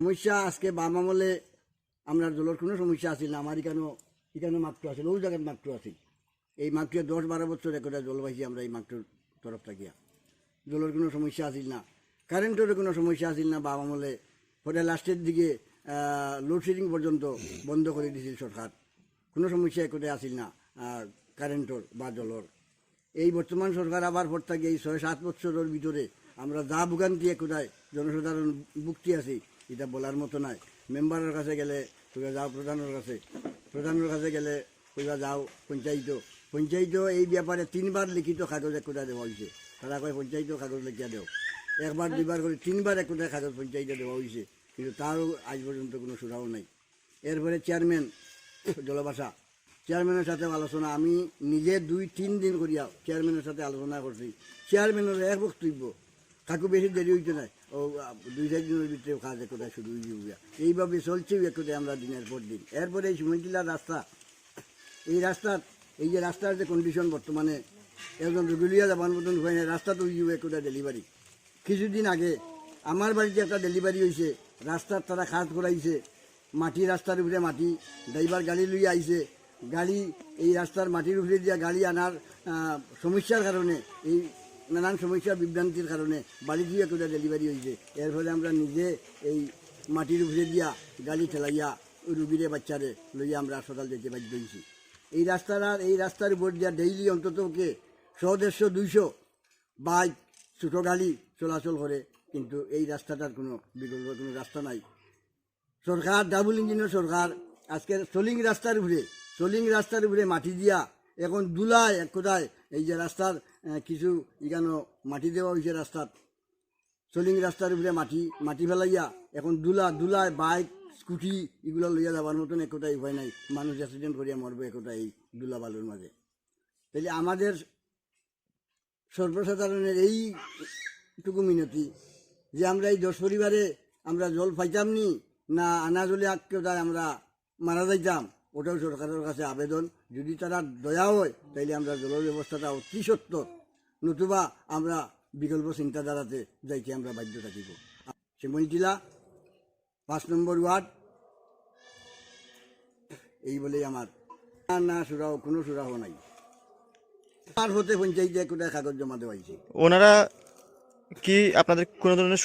সমস্যা, আজকে বাম আমলে আমরা জলের কোনো সমস্যা আছিল না, আমার এখানেও এখানে মাত্র আছিল ওই জায়গায় মাত্র আছিল এই মাত্র দশ বারো বছর একটা জল পাইছি আমরা এই মাত্র তরফ থাকিয়া। জলের কোনো সমস্যা আছিল না কারেন্টের কোনো সমস্যা আছিল না বাম আমলে পরে লাস্টের দিকে লোডশেডিং পর্যন্ত বন্ধ করে দিয়েছিল সরকার। কোনো সমস্যা একটে আছিল না কারেন্টর বা জলর। এই বর্তমান সরকার আবার পর থেকে এই ছয় সাত বছরের ভিতরে আমরা যা ভোগান্তি কোথায় জনসাধারণ ভুক্তি আছি এটা বলার মতো নাই। মেম্বারের কাছে গেলে তোরা যাও প্রধানের কাছে। প্রধানের কাছে গেলে তোরা যাও পঞ্চায়েত। পঞ্চায়েত এই ব্যাপারে তিনবার লিখিত কাগজ একোটা দেওয়া হয়েছে তারা কয় পঞ্চায়েত কাগজ লিখিয়া দেও। একবার দুইবার করে তিনবার একোটা কাগজ পঞ্চায়েতে দেওয়া হয়েছে কিন্তু তারও আজ পর্যন্ত কোনো সুরাও নাই। এরপরে চেয়ারম্যান জলবাসা। চেয়ারম্যানের সাথে আলোচনা। আমি নিজে দুই তিন দিন করিয়া চেয়ারম্যানের সাথে আলোচনা করছি। চেয়ারম্যানের এক বক্তব্য কাকু বেশি দেরি হইতে নাই ও দুই, চার দিনের ভিতরে কাজ একটা শুরু হয়ে যাবে। এইভাবে চলছে একটু আমরা দিনের পর দিন। এরপরে এই সুমন্তিলার রাস্তা, এই রাস্তার এই যে রাস্তার যে কন্ডিশন বর্তমানে, একজন রুগুলিয়া যাবার মতন হয় না, রাস্তা তো হয়ে একটা ডেলিভারি কিছুদিন আগে আমার বাড়িতে একটা ডেলিভারি হয়েছে, রাস্তার তারা খাত করাইছে মাটি রাস্তার উপরে মাটি, ড্রাইভার গাড়ি লইয়া আইছে। গাড়ি, এই রাস্তার মাটির উপরে দিয়া গাড়ি আনার সমস্যার কারণে এই নানান সমস্যা বিভ্রান্তির কারণে বাড়ি দিয়ে একটা ডেলিভারি হয়েছে। এর ফলে আমরা নিজে এই মাটির উপরে দিয়া গাড়ি ঠেলাইয়া রুগীরে, বাচ্চারে লইয়া আমরা হাসপাতাল যেতে বাধ্য হয়েছি। এই রাস্তার আর এই রাস্তার উপর দিয়া ডেইলি অন্তত কে শো দেড়শো, দুইশো বাইক ছোটো গাড়ি চলাচল করে, কিন্তু এই রাস্তাটার কোনো বিকল্প, কোনো রাস্তা নাই। সরকার ডাবল ইঞ্জিনের সরকার, আজকের সোলিং রাস্তার উপরে, সোলিং রাস্তার উপরে মাটি দিয়া এখন দুলায়, এক কোথায়, এই যে রাস্তার কিছু এখানে মাটি দেওয়া হয়েছে রাস্তার। চলিং রাস্তার উপরে মাটি মাটি ফেলাইয়া এখন দুলা দুলায় বাইক, স্কুটি এগুলো লইয়া যাবার মতন একটাই উপায় নাই। মানুষ অ্যাক্সিডেন্ট করিয়া মরবে একটা এই দুলা বালুর মাঝে। তাহলে আমাদের সর্বসাধারণের এইটুকু মিনতি যে আমরা এই দশ পরিবারে আমরা জল পাইতাম নি না আনা জলে আটকেটায় আমরা মারা যাইতাম, ওটাও সরকারের কাছে আবেদন। যদি তারা দয়া হয়, তাইলে আমরা জলের ব্যবস্থাটা অতি সত্তর। নতুবা আমরা বিকল্প চিন্তাধারাতে যাইতে আমরা বাধ্য থাকিব। জেলা পাঁচ নম্বর ওয়ার্ড। এই বলেই আমার। না না সুরাও কোনো সুরাহ নাই। আর হতে পঞ্চায়েতে কোথায় কাগজ জমা দেওয়াইছে ওনারা কি আপনাদের কোনো ধরনের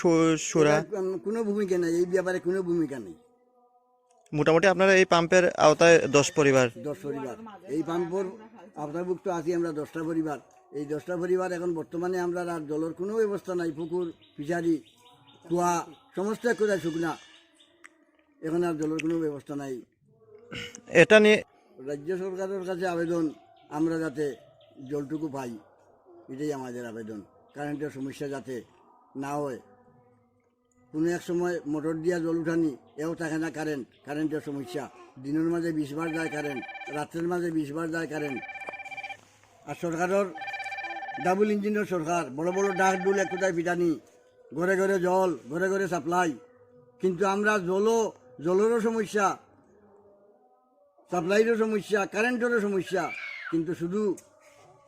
সুরা? কোনো ভূমিকা নেই এই ব্যাপারে কোনো ভূমিকা নেই। মোটামুটি আপনারা এই পাম্পের আওতায় দশ পরিবার। দশ পরিবার। এই পাম্পর আওতাভুক্ত আছি আমরা দশটা পরিবার। এই দশটা পরিবার এখন বর্তমানে আমরা আর জলের কোনো ব্যবস্থা নাই পুকুর ফিশারি কুয়া সমস্ত করে শুকনা। এখন আর জলের কোনো ব্যবস্থা নাই। এটা নিয়ে রাজ্য সরকারের কাছে আবেদন আমরা যাতে জলটুকু পাই এটাই আমাদের আবেদন। কারেন্টের সমস্যা যাতে না হয়। কোনো এক সময় মোটর দিয়া জল উঠানি এও থাকে না কারেন্ট। কারেন্টের সমস্যা। দিনের মাঝে বিশ বার যায় কারেন্ট রাত্রের মাঝে বিশ বার যায় কারেন্ট। আর সরকারের ডাবল ইঞ্জিনের সরকার বড় বড় ডাক ডুল কোথায় পিটানি ঘরে ঘরে জল ঘরে ঘরে সাপ্লাই কিন্তু আমরা জলও জলেরও সমস্যা সাপ্লাইরও সমস্যা কারেন্টেরও সমস্যা। কিন্তু শুধু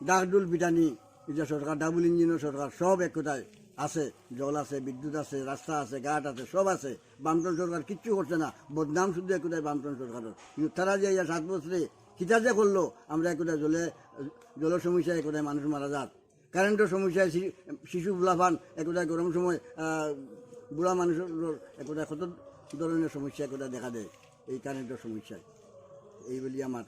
ডাকডুল পিটানি এটা সরকার ডাবল ইঞ্জিনের সরকার সব এক কোথায় আছে। জল আছে, বিদ্যুৎ আছে রাস্তা আছে, ঘাট আছে, সব আছে। বামটন সরকার কিচ্ছু করছে না। বদনাম শুধু এক কোথায় বামটন সরকারের কিন্তু তারা যে সাত বছরে কিতা যে করল, আমরা এক কোথায় জলে জলের সমস্যায় এক কোথায় মানুষ মারা যাক। কারেন্টের সমস্যায় শিশু বুলাফান এক কোথায় গরম সময় বুড়া মানুষের এক কোথায় কত ধরনের সমস্যা এক দেখা দেয়, এই কারেন্টের সমস্যায়। এই বলি আমার